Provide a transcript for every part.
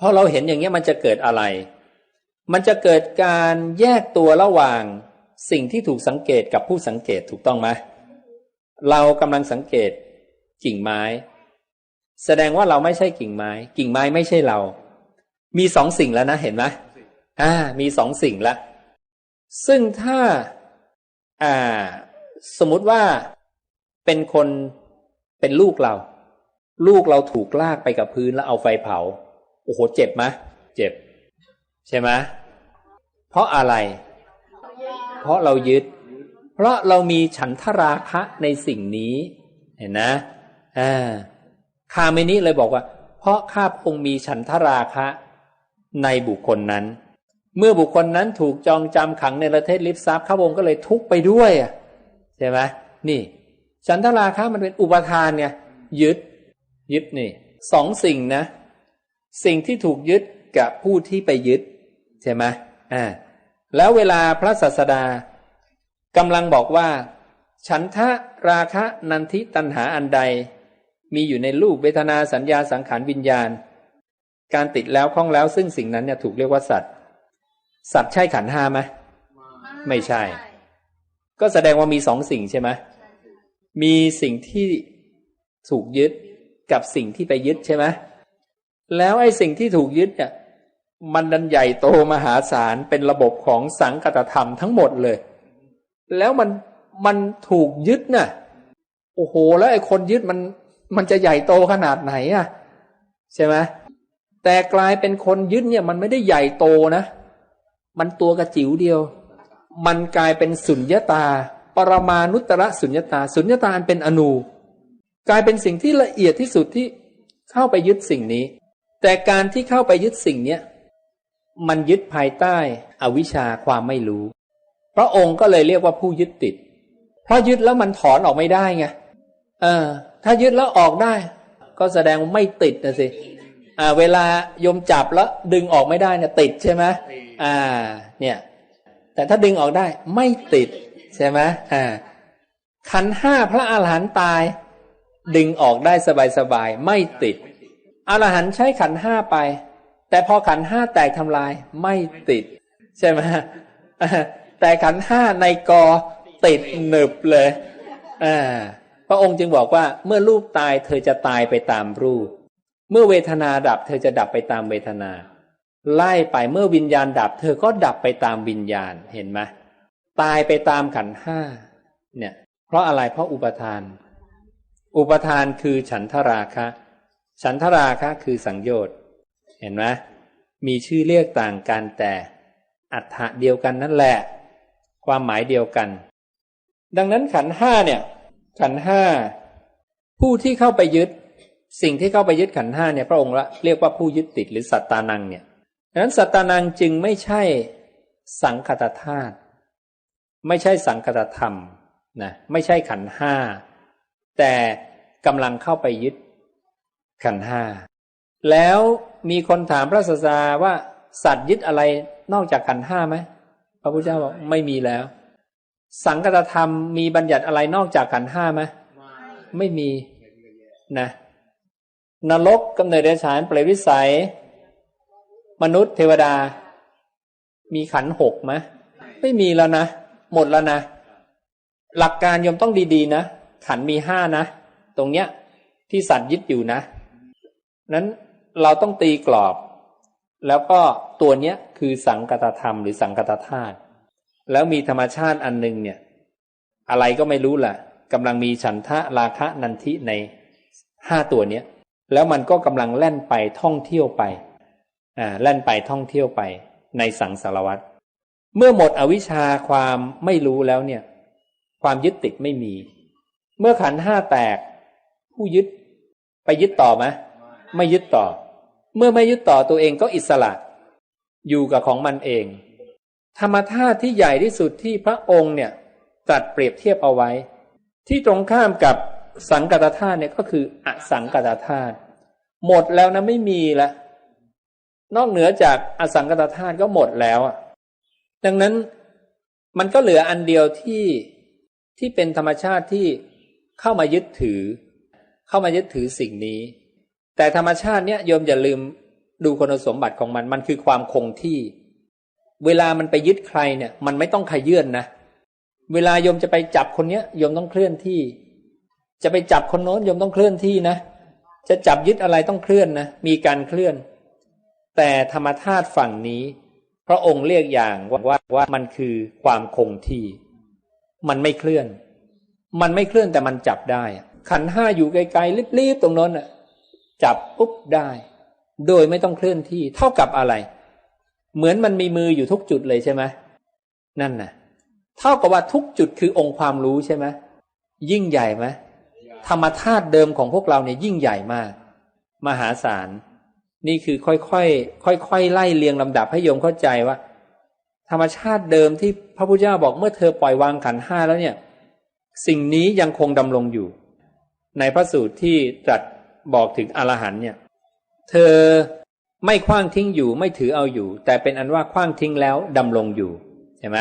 พอเราเห็นอย่างเงี้ยมันจะเกิดอะไร มันจะเกิดการแยกตัวระหว่างสิ่งที่ถูกสังเกตกับผู้สังเกตถูกต้องไหมเรากำลังสังเกตกิ่งไม้ แสดงว่าเราไม่ใช่กิ่งไม้ กิ่งไม้ไม่ใช่เรา มีสองสิ่งแล้วนะเห็นไหมอ่า มีสองสิ่งละซึ่งถ้า อ่า สมมติว่าเป็นคนเป็นลูกเรา ลูกเราถูกลากไปกับพื้นแล้วเอาไฟเผา โอ้โหเจ็บไหมเจ็บ ใช่ไหมเพราะอะไร เพราะเรายึด เพราะเรามีฉันทราคะในสิ่งนี้ เห็นนะอ่าคาเมนี้เลยบอกว่า เพราะข้าพงมีฉันทราคะในบุคคลนั้น เมื่อบุคคลนั้นถูกจองจำขังในประเทศลิฟซับข้าพงก็เลยทุกไปด้วยอะใช่ไหมนี่ ฉันทราคะมันเป็นอุปทานไงยึด ยึดนี่สองสิ่งนะ สิ่งที่ถูกยึดกับผู้ที่ไปยึด ใช่ไหมอ่าแล้วเวลาพระศาสดากำลังบอกว่า ฉันทะราคะนันทิตันหาอันใด มีอยู่ในรูปเวทนาสัญญาสังขารวิญญาณ การติดแล้วคล้องแล้วซึ่งสิ่งนั้นเนี่ยถูกเรียกว่าสัตว์ สัตว์ใช่ขันห้าไหมไม่ใช่ ก็แสดงว่ามีสองสิ่งใช่ไหมมีสิ่งที่ถูกยึดกับสิ่งที่ไปยึดใช่ไหม แล้วไอ้สิ่งที่ถูกยึดเนี่ย มันดันใหญ่โตมหาศาลเป็นระบบของสังกัตธรรมทั้งหมดเลย แล้วมันมันถูกยึดน่ะโอ้โห แล้วไอ้คนยึดมันมันจะใหญ่โตขนาดไหนอะ ใช่ไหมแต่กลายเป็นคนยึดเนี่ย มันไม่ได้ใหญ่โตนะ มันตัวกระจิ๋วเดียว มันกลายเป็นสุญญตา ปรมานุตระสุญญตา สุญญตาเป็นอนู กลายเป็นสิ่งที่ละเอียดที่สุดที่เข้าไปยึดสิ่งนี้ แต่การที่เข้าไปยึดสิ่งเนี้ยมันยึดภายใต้อวิชชาความไม่รู้ พระองค์ก็เลยเรียกว่าผู้ยึดติด เพราะยึดแล้วมันถอนออกไม่ได้ไงเออ ถ้ายึดแล้วออกได้ ก็แสดงไม่ติดนะสิอ่า เวลายมจับแล้วดึงออกไม่ได้เนี่ยติดใช่ไหมอ่า เนี่ย แต่ถ้าดึงออกได้ไม่ติดใช่ไหมอ่า ขันห้าพระอาหารหันต์ตาย ดึงออกได้สบายๆไม่ติด อาหารหันต์ใช้ขันห้าไป แต่พอขันห้าแตกทำลายไม่ติด ใช่ไหมแต่ขันห้าในกอติดหนึบเลยอ่าพระองค์จึงบอกว่าเมื่อรูปตายเธอจะตายไปตามรูป เมื่อเวทนาดับ เธอจะดับไปตามเวทนา ไล่ไปเมื่อวิญญาณดับ เธอก็ดับไปตามวิญญาณเห็นไหมตายไปตามขันห้าเนี่ย เพราะอะไรเพราะอุปทาน อุปทานคือฉันทราคะ ฉันทราคะคือสังโยชน์ เห็นไหมมีชื่อเรียกต่างกันแต่อัฏฐะเดียวกันนั่นแหละ ความหมายเดียวกัน ดังนั้นขันห้าเนี่ย ขันห้าผู้ที่เข้าไปยึด สิ่งที่เข้าไปยึดขันห้าเนี่ยพระองค์ละเรียกว่าผู้ยึดติดหรือสัตตานังเนี่ยดังนั้นสัตตานังจึงไม่ใช่สังคตธาตุไม่ใช่สังคตธรรมนะไม่ใช่ขันห้าแต่กำลังเข้าไปยึด ขันห้าแล้วมีคนถามพระศาสดาว่าสัตว์ยึดอะไรนอกจากขันห้าไหมพระพุทธเจ้าบอกไม่มีแล้ว สังกัตธรรมมีบัญญัติอะไรนอกจากขันห้าไหมไม่มีนะนรกกำเนิดเดชานเปรตวิสัย มนุษย์เทวดา มีขันหกไหมไม่มีแล้วนะ หมดแล้วนะ หลักการยมต้องดีๆนะ ขันมีห้านะ ตรงเนี้ย ที่สัตว์ยึดอยู่นะ นั้นเราต้องตีกรอบ แล้วก็ตัวเนี้ยคือสังกตธรรมหรือสังกตธาตุแล้วมีธรรมชาติอันหนึ่งเนี่ย อะไรก็ไม่รู้แหละกำลังมีฉันทะราคะนันทิในห้าตัวเนี้ยแล้วมันก็กำลังแล่นไปท่องเที่ยวไปอ่าแล่นไปท่องเที่ยวไปในสังสารวัตรเมื่อหมดอวิชชาความไม่รู้แล้วเนี่ย ความยึดติดไม่มี เมื่อขันห้าแตก ผู้ยึดไปยึดต่อไหม ไม่ยึดต่อ เมื่อไม่ยึดต่อตัวเองก็อิสระ อยู่กับของมันเอง ธรรมธาตุที่ใหญ่ที่สุดที่พระองค์เนี่ยตรัสเปรียบเทียบเอาไว้ ที่ตรงข้ามกับสังกัตธาตุเนี่ยก็คืออสังกัตธาตุหมดแล้วนะไม่มีละ นอกเหนือจากอสังกัตธาตุก็หมดแล้วอะดังนั้นมันก็เหลืออันเดียวที่ที่เป็นธรรมชาติที่เข้ามายึดถือ เข้ามายึดถือสิ่งนี้ แต่ธรรมชาติเนี้ยโยมอย่าลืมดูคุณสมบัติของมัน มันคือความคงที่ เวลามันไปยึดใครเนี่ย มันไม่ต้องขยื่นนะ เวลาโยมจะไปจับคนเนี้ยโยมต้องเคลื่อนที่ จะไปจับคนโน้นโยมต้องเคลื่อนที่นะ จะจับยึดอะไรต้องเคลื่อนนะ มีการเคลื่อน แต่ธรรมธาตุฝั่งนี้ พระองค์เรียกอย่างว่าว่าว่ามันคือความคงที่ มันไม่เคลื่อน มันไม่เคลื่อนแต่มันจับได้ ขันห้าอยู่ไกลๆรีบๆตรงนั้นอะ จับปุ๊บได้ โดยไม่ต้องเคลื่อนที่เท่ากับอะไร เหมือนมันมีมืออยู่ทุกจุดเลยใช่ไหมนั่นน่ะ เท่ากับว่าทุกจุดคือองค์ความรู้ใช่ไหมยิ่งใหญ่ไหมธรรมธาตุเดิมของพวกเราเนี่ยยิ่งใหญ่มาก มหาศาลนี่คือค่อยๆค่อยๆไล่เรียงลำดับให้โยมเข้าใจว่า ธรรมชาติเดิมที่พระพุทธเจ้าบอกเมื่อเธอปล่อยวางขันห้าแล้วเนี่ย สิ่งนี้ยังคงดำรงอยู่ ในพระสูตรที่ตรัส บอกถึงอรหันเนี่ย เธอไม่คว้างทิ้งอยู่ไม่ถือเอาอยู่ แต่เป็นอันว่าคว้างทิ้งแล้วดำรงอยู่ใช่ไหม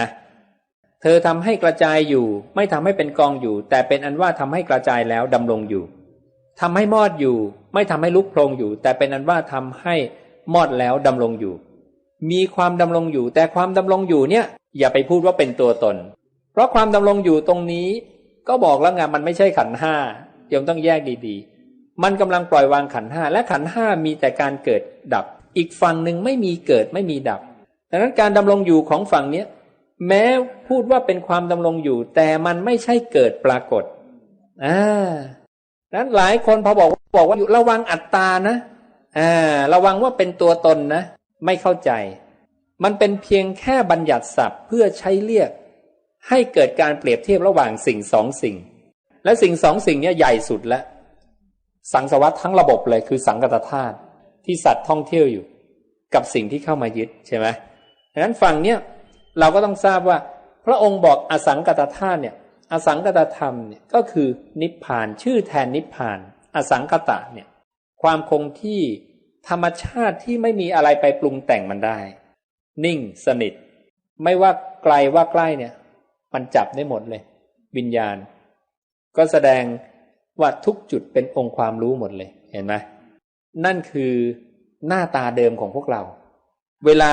เธอทำให้กระจายอยู่ ไม่ทำให้เป็นกองอยู่ แต่เป็นอันว่าทำให้กระจายแล้วดำรงอยู่ทำให้มอดอยู่ ไม่ทำให้ลุกโพลงอยู่ แต่เป็นอันว่าทำให้มอดแล้วดำรงอยู่ มีความดำรงอยู่ แต่ความดำรงอยู่เนี่ย อย่าไปพูดว่าเป็นตัวตน เพราะความดำรงอยู่ตรงนี้ ก็บอกแล้วไงมันไม่ใช่ขันห้ายังต้องแยกดีๆ มันกำลังปล่อยวางขันห้าและขันห้ามีแต่การเกิดดับ อีกฝั่งหนึ่งไม่มีเกิดไม่มีดับดังนั้นการดำรงอยู่ของฝั่งเนี้ยแม้พูดว่าเป็นความดำรงอยู่ แต่มันไม่ใช่เกิดปรากฏอ่านั้นหลายคนพอบอกบอกว่าอยู่ระวังอัตตานะอ่าระวังว่าเป็นตัวตนนะ ไม่เข้าใจ มันเป็นเพียงแค่บัญญัติศัพท์เพื่อใช้เรียก ให้เกิดการเปรียบเทียบระหว่างสิ่งสองสิ่ง และสิ่งสองสิ่งนี้ใหญ่สุดแล้ว สังสวัตทั้งระบบเลยคือสังกัตธาตุที่สัตว์ท่องเที่ยวอยู่ กับสิ่งที่เข้ามายึดใช่ไหมดังนั้นฝั่งเนี้ยเราก็ต้องทราบว่า พระองค์บอกอสังกัตธาตุเนี่ยอสังกัตธรรมเนี่ยก็คือนิพพานชื่อแทนนิพพาน อสังกตะเนี่ยความคงที่ธรรมชาติที่ไม่มีอะไรไปปรุงแต่งมันได้ นิ่งสนิท ไม่ว่าไกลว่าใกล้เนี่ย มันจับได้หมดเลย วิญญาณ ก็แสดง ว่าทุกจุดเป็นองค์ความรู้หมดเลย เห็นไหมนั่นคือหน้าตาเดิมของพวกเรา เวลา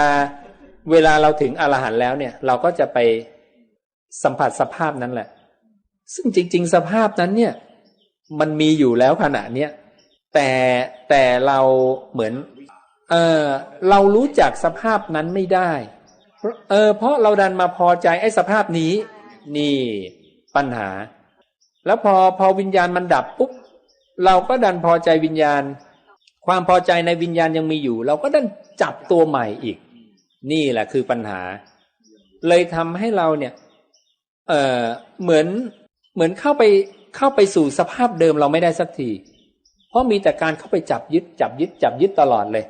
เวลาเราถึงอรหันต์แล้วเนี่ย เราก็จะไปสัมผัสสภาพนั้นแหละ ซึ่งจริง ๆ สภาพนั้นเนี่ย มันมีอยู่แล้วขณะเนี้ยแต่แต่เราเหมือน เออเรารู้จักสภาพนั้นไม่ได้ เออ เพราะเราดันมาพอใจไอ้สภาพนี้ นี่ปัญหา แล้วพอพอวิญญาณมันดับปุ๊บเราก็ดันพอใจวิญญาณ ความพอใจในวิญญาณยังมีอยู่ เราก็ดันจับตัวใหม่อีก นี่แหละคือปัญหา เลยทำให้เราเนี่ยเออเหมือนเหมือนเข้าไปเข้าไปสู่สภาพเดิมเราไม่ได้สักที เพราะมีแต่การเข้าไปจับยึดจับยึดจับยึดตลอดเลย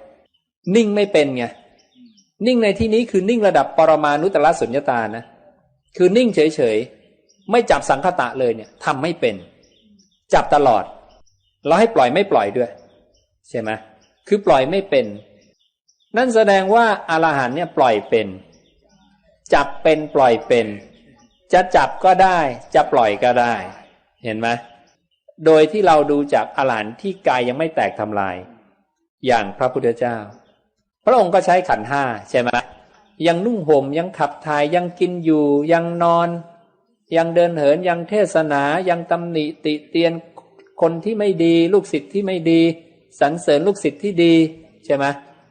นิ่งไม่เป็นไงนิ่งในที่นี้คือนิ่งระดับปรมานุตตรสุญญตานะคือนิ่งเฉยๆ ไม่จับสังคตะเลยเนี่ยทำไม่เป็น จับตลอด เราให้ปล่อยไม่ปล่อยด้วย ใช่ไหมคือปล่อยไม่เป็น นั่นแสดงว่าอารหันเนี่ยปล่อยเป็น จับเป็นปล่อยเป็น จะจับก็ได้ จะปล่อยก็ได้ เห็นไหมโดยที่เราดูจากอรหันที่กายยังไม่แตกทำลาย อย่างพระพุทธเจ้า พระองค์ก็ใช้ขันห้าใช่ไหมยังนุ่งห่มยังขับถ่ายยังกินอยู่ยังนอน ยังเดินเหินยังเทศนายังตำหนิติเตียนคนที่ไม่ดี ลูกศิษย์ที่ไม่ดีสรรเสริญลูกศิษย์ที่ดีใช่ไหม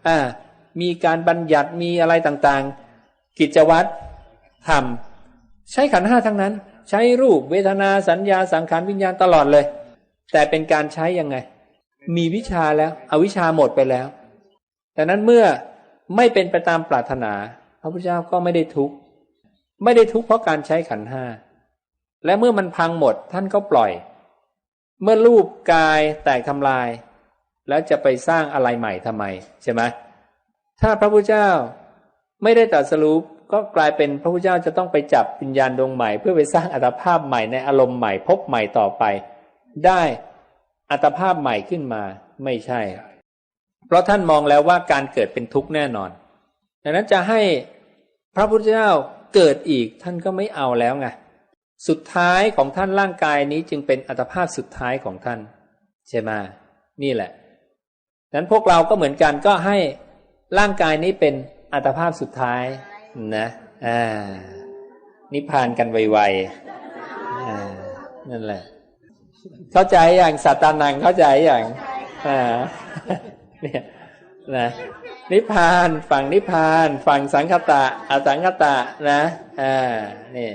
อ่า มีการบัญญัติมีอะไรต่างๆ กิจวัตรทำใช้ขันห้าทั้งนั้น ใช้รูปเวทนาสัญญาสังขารวิญญาณตลอดเลย แต่เป็นการใช้ยังไง มีวิชาแล้วอวิชาหมดไปแล้วดังนั้นเมื่อไม่เป็นไปตามปรารถนา พระพุทธเจ้าก็ไม่ได้ทุกข์ไม่ได้ทุกข์เพราะการใช้ขันห้า และเมื่อมันพังหมดท่านก็ปล่อย เมื่อรูปกายแตกทำลาย แล้วจะไปสร้างอะไรใหม่ทำไมใช่ไหมถ้าพระพุทธเจ้าไม่ได้ตรัสรู้ก็กลายเป็นพระพุทธเจ้าจะต้องไปจับวิญญาณดวงใหม่ เพื่อไปสร้างอัตภาพใหม่ในอารมณ์ใหม่พบใหม่ต่อไป ได้อัตภาพใหม่ขึ้นมาไม่ใช่ เพราะท่านมองแล้วว่าการเกิดเป็นทุกข์แน่นอน ดังนั้นจะให้พระพุทธเจ้าเกิดอีกท่านก็ไม่เอาแล้วไง สุดท้ายของท่านร่างกายนี้จึงเป็นอัตภาพสุดท้ายของท่าน ใช่ไหมนี่แหละนั้นพวกเราก็เหมือนกันก็ให้ร่างกายนี้เป็นอัตภาพสุดท้ายนะอ่านิพพานกันไวๆอ่านั่นแหละ เข้าใจอย่างสัตตานังเข้าใจอย่างอ่าเนี่ยนะนิพพานฝั่งนิพพานฝั่งสังคตะอสังคตะนะอ่านี่